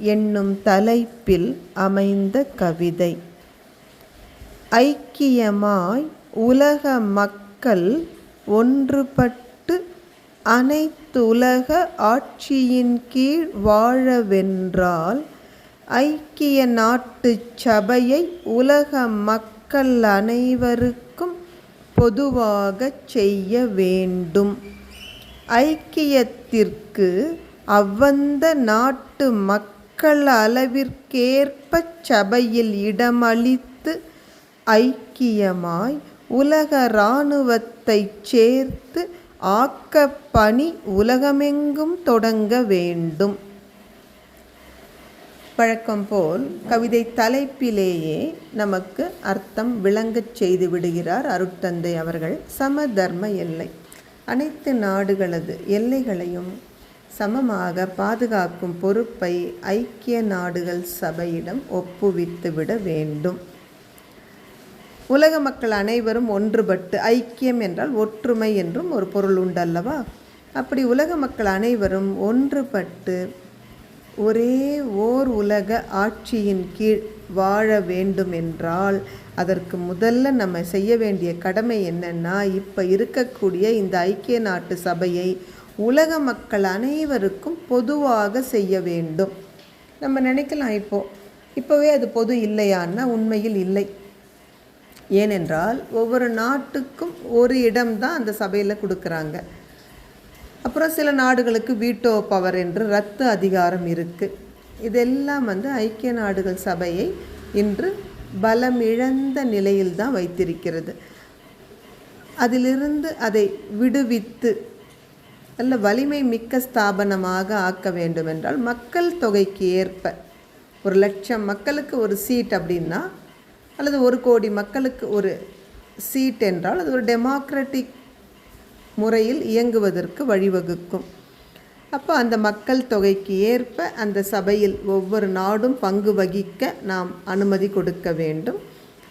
என்னும் தலைப்பில் அமைந்த கவிதை. ஐக்கியமாய் உலக மக்கள் ஒன்றுபட்டு அனைத்துலக ஆட்சியின் கீழ் வாழவென்றால் ஐக்கிய நாட்டு சபையை உலக மக்கள் அனைவருக்கும் பொதுவாக செய்ய வேண்டும். ஐக்கியத்திற்கு அவ்வந்த நாட்டு மக்கள் மக்கள் அளவிற்கேற்பச் சபையில் இடமளித்து ஐக்கியமாய் உலக இராணுவத்தைச் சேர்த்து ஆக்கப்பணி உலகமெங்கும் தொடங்க வேண்டும். வழக்கம் போல் கவிதை தலைப்பிலேயே நமக்கு அர்த்தம் விளங்கச் செய்து விடுகிறார் அருட்தந்தை அவர்கள். சமதர்ம எல்லை. அனைத்து நாடுகளது எல்லைகளையும் சமமாக பாதுகாக்கும் பொறுப்பை ஐக்கிய நாடுகள் சபையிடம் ஒப்புவித்துவிட வேண்டும். உலக மக்கள் அனைவரும் ஒன்றுபட்டு ஐக்கியம் என்றால் ஒற்றுமை என்றும் ஒரு பொருள் உண்டல்லவா? அப்படி உலக மக்கள் அனைவரும் ஒன்றுபட்டு ஒரே ஓர் உலக ஆட்சியின் கீழ் வாழ வேண்டும் என்றால் அதற்கு முதல்ல நம்ம செய்ய வேண்டிய கடமை என்னன்னா இப்போ இருக்கக்கூடிய இந்த ஐக்கிய நாட்டு சபையை உலக மக்கள் அனைவருக்கும் பொதுவாக செய்ய வேண்டும். நம்ம நினைக்கலாம் இப்போது இப்போவே அது பொது இல்லையான்னா உண்மையில் இல்லை. ஏனென்றால் ஒவ்வொரு நாட்டுக்கும் ஒரு இடம்தான் அந்த சபையில் கொடுக்குறாங்க. அப்புறம் சில நாடுகளுக்கு வீட்டோ பவர் என்று ரத்து அதிகாரம் இருக்குது இதெல்லாம் வந்து ஐக்கிய நாடுகள் சபையை இன்று பலம் இழந்த நிலையில் தான் வைத்திருக்கிறது. அதிலிருந்து அதை விடுவித்து நல்ல வலிமை மிக்க ஸ்தாபனமாக ஆக்க வேண்டும் என்றால் மக்கள் தொகைக்கு ஏற்ப ஒரு லட்சம் மக்களுக்கு ஒரு சீட் அப்படின்னா அல்லது ஒரு கோடி மக்களுக்கு ஒரு சீட் என்றால் அது ஒரு டெமோக்ராட்டிக் முறையில் இயங்குவதற்கு வழிவகுக்கும். அப்போ அந்த மக்கள் தொகைக்கு ஏற்ப அந்த சபையில் ஒவ்வொரு நாடும் பங்கு வகிக்க நாம் அனுமதி கொடுக்க வேண்டும்.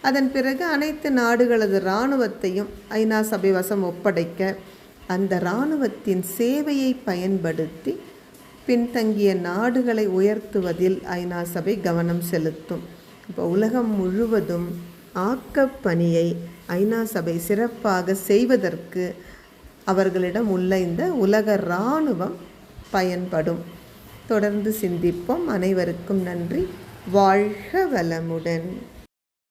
அதன் பிறகு அனைத்து நாடுகளது இராணுவத்தையும் ஐநா சபை வசம் ஒப்படைக்க அந்த இராணுவத்தின் சேவையை பயன்படுத்தி பின்தங்கிய நாடுகளை உயர்த்துவதில் ஐநா சபை கவனம் செலுத்தும். இப்போ உலகம் முழுவதும் ஆக்கப்பணியை ஐநா சபை சிறப்பாக செய்வதற்கு அவர்களிடம் உள்ள இந்த உலக இராணுவம் பயன்படும். தொடர்ந்து சிந்திப்போம். அனைவருக்கும் நன்றி. வாழ்க வளமுடன்.